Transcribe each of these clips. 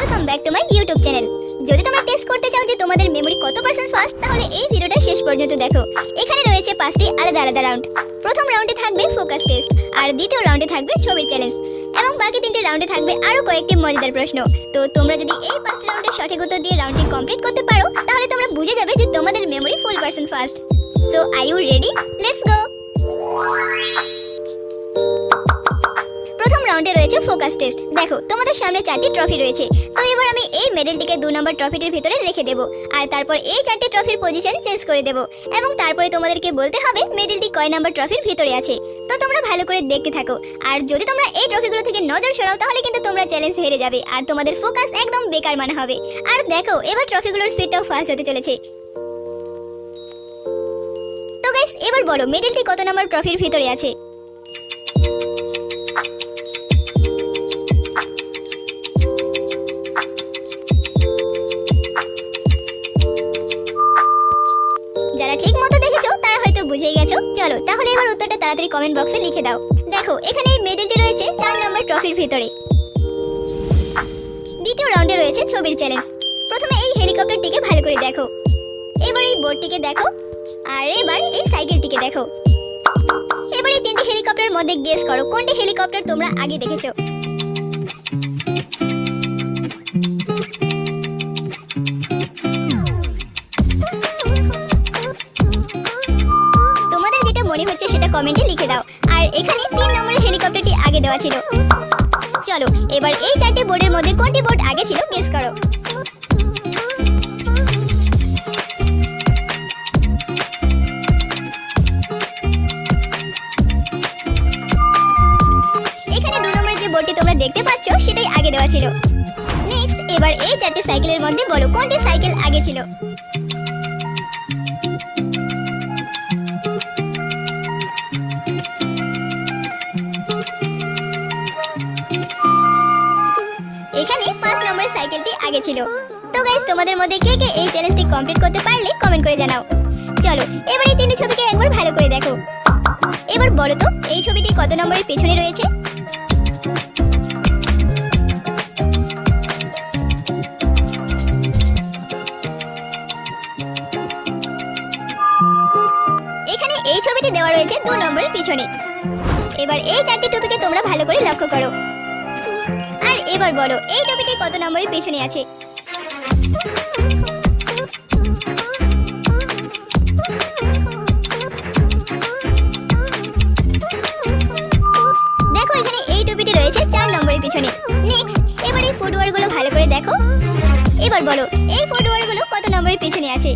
Welcome back to my YouTube channel যদি তোমরা test করতে চাও যে তোমাদের মেমরি কত পার্সেন্ট ফাস্ট তাহলে এই ভিডিওটা শেষ পর্যন্ত দেখো। এখানে রয়েছে পাঁচটি আলাদা আলাদা রাউন্ড প্রথম রাউন্ডে থাকবে ফোকাস টেস্ট আর দ্বিতীয় রাউন্ডে থাকবে ছবির চ্যালেঞ্জ এবং বাকি তিনটি রাউন্ডে থাকবে আরও কয়েকটি মজাদার প্রশ্ন। তো তোমরা যদি এই পাঁচটি রাউন্ডে সঠিক উত্তর দিয়ে রাউন্ডটি কমপ্লিট করতে পারো, তাহলে তোমরা বুঝে যাবে যে তোমাদের memory full percent fast so I you ready let's go রাউন্ডে রয়েছে ফোকাস টেস্ট দেখো, তোমাদের সামনে চারটি ট্রফি রয়েছে। তো এবার আমি এই মেডেলটিকে দু নম্বর ট্রফিটির ভিতরে রেখে দেব। আর তারপর এই চারটি ট্রফির পজিশন চেঞ্জ করে দেব। এবং তারপরে তোমাদেরকে বলতে হবে মেডেলটি কয় নম্বর ট্রফির ভিতরে আছে। তো তোমরা ভালো করে দেখতে থাকো। আর যদি তোমরা এই ট্রফিগুলো থেকে নজর সরাও, তাহলে কিন্তু তোমরা চ্যালেঞ্জ হেরে যাবে। আর তোমাদের ফোকাস একদম বেকার মানে হবে। আর দেখো, এবার ট্রফিগুলোর স্পিডটাও ফাস্ট হতে চলেছে। তো এবার বলো মেডেলটি কত নম্বর ট্রফির ভিতরে আছে? বক্সে লিখে দাও। দেখো, এখানে এই মেডেলটি রয়েছে চার নম্বর ট্রফির ভিতরে। দ্বিতীয় রাউন্ডে রয়েছে ছবির চ্যালেঞ্জ প্রথমে এই হেলিকপ্টারটিকে ভালো করে দেখো। এবার এই বোর্ডটিকে দেখো, আর এবার এই সাইকেলটিকে দেখো। এবার এই তিনটি হেলিকপ্টারের মধ্যে গেস করো, কোনটি হেলিকপ্টার তোমরা আগে দেখেছ? তোমাদের যেটা মনে হচ্ছে কমেন্টে লিখে দাও। আর এখানে তিন নম্বরের হেলিকপ্টারটি আগে দেওয়া ছিল। চলো, এবার এই চারটি বোর্ডের মধ্যে কোনটি বোর্ড আগে ছিল গেস করো। এখানে দু নম্বরের যে বোর্ডটি তোমরা দেখতে পাচ্ছ, সেটাই আগে দেওয়া ছিল। নেক্সট এবার এই চারটি সাইকেলের মধ্যে বলো কোনটি সাইকেল আগে ছিল? এখানে পাঁচ নম্বরের সাইকেলটি আগে ছিল। তো গাইস তোমাদের মধ্যে কে কে এই চ্যালেঞ্জটি কমপ্লিট করতে পারলে কমেন্ট করে জানাও। চলো, এবার এই তিনটি ছবিকে একবার ভালো করে দেখো। এবার বলো তো, এই ছবিটি কত নম্বরের পেছনে রয়েছে? এখানে এই ছবিটি দেওয়া রয়েছে দু নম্বরের পিছনে। এবার এই চারটি টপিকে তোমরা ভালো করে লক্ষ্য করো। এবার বলো, এই টপিটি কত নম্বরের পেছনে আছে? দেখো, এখানে এই টপিটি রয়েছে চার নম্বরের পিছনে। নেক্সট এবার এই ফুটওয়ারগুলো ভালো করে দেখো। এবার বলো, এই ফুটওয়ারগুলো কত নম্বরের পিছনে আছে?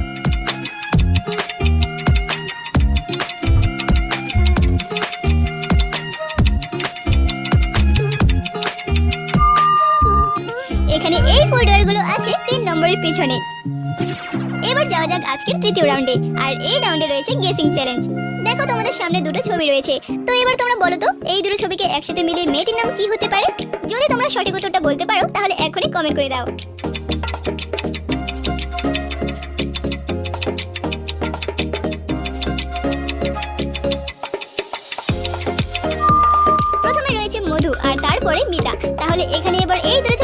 ফোল্ডারগুলো আছে তিন নম্বরের পিছনে। এবার যাওয়া যাক আজকের তৃতীয় রাউন্ডে আর এই রাউন্ডে রয়েছে গেসিং চ্যালেঞ্জ দেখো তোমাদের সামনে দুটো ছবি রয়েছে। তো এবার তোমরা বলো তো, এই দুটো ছবিকে একসাথে মিলিয়ে মেয়েটির নাম কি হতে পারে? যদি তোমরা সঠিক উত্তরটা বলতে পারো, তাহলে এখনই কমেন্ট করে দাও। প্রথমে রয়েছে মধু, আর তারপরে মিতা। তাহলে এখানে এবার এই দুটো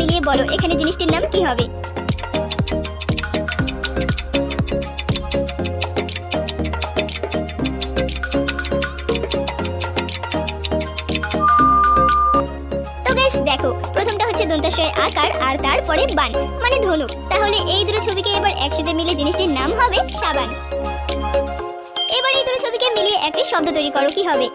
মিলিয়ে বলো, এখানে জিনিসটির নাম কি হবে? দেখো, প্রথমটা হচ্ছে আকার আর তারপরে বান মানে ধনুক। তাহলে এই দুটো ছবিকে এবার একসাথে মিলে জিনিসটির নাম হবে সাবান। এবার এই দুটো ছবিকে মিলিয়ে একটি শব্দ তৈরি করো, কি হবে?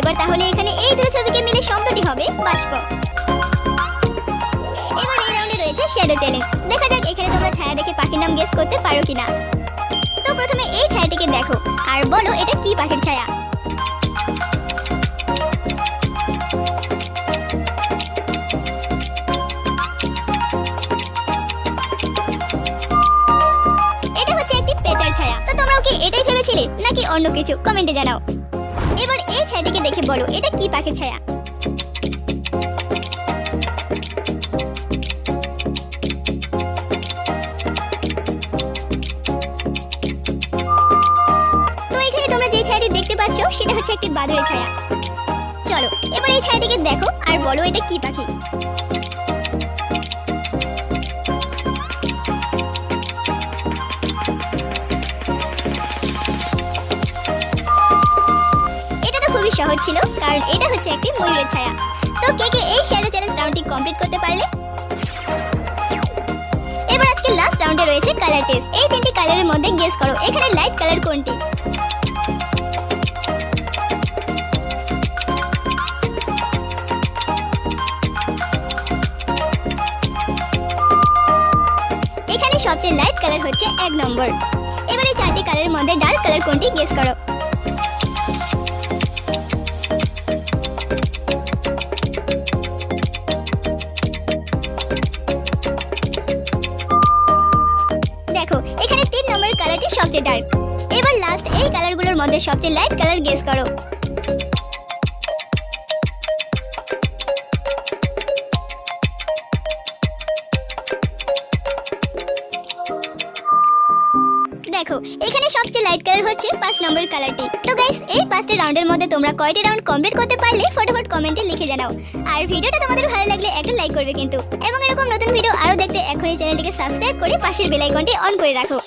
এবার তাহলে এখানে এই দুটো ছবিকে মিলে শব্দটি হবে, বাষ্প। এবার এই রাউন্ডে রয়েছে শ্যাডো চ্যালেঞ্জ দেখা যাক এখানে তোমরা ছায়া দেখে পাখির নাম গেস করতে পারো কিনা। তো প্রথমে এই ছায়াটিকে দেখো, আর বলো এটা কি পাখির ছায়া? এটা হচ্ছে একটি পেঁচার ছায়া। তো তোমরাও কি এটাই ভেবেছিলে? নাকি অন্য কিছু? কমেন্টে জানাও। মুখে বলো, এটা কি পাখির ছায়া? সেটা হচ্ছে একটি বাদুরের ছায়া। চলো, এবার এই ছায়াটিকে দেখো আর বলো এটা কি পাখি। কারণ এটা হচ্ছে একটি ময়ূরের ছায়া। তো কে কে এই শ্যাডো চ্যালেঞ্জ রাউন্ডটি কমপ্লিট করতে পারলে? এবার আজকে লাস্ট রাউন্ডে রয়েছে কালার টেস্ট এই তিনটি কালারের মধ্যে গেস করো, এখানে লাইট কালার কোনটি? সবচেয়ে লাইট কালার হচ্ছে এক নম্বর। এবারে চারটি কালারের মধ্যে ডার্ক কালার কোনটি গেস করো? মধ্যে সবচেয়ে লাইট কালার গেস করো। দেখো, এখানে সবচেয়ে লাইট কালার হচ্ছে পাঁচ নম্বর কালারটি তো গাইস এই পাঁচটি রাউন্ডের মধ্যে তোমরা কয়টি রাউন্ড কমপ্লিট করতে পারলে ফটোফট কমেন্টে লিখে জানাও। আর ভিডিওটা তোমাদের ভালো লাগলে একটা লাইক করবে কিন্তু। এবং এরকম নতুন ভিডিও আরও দেখতে এখনই চ্যানেলটিকে সাবস্ক্রাইব করে পাশের বেল আইকনটি অন করে রাখো।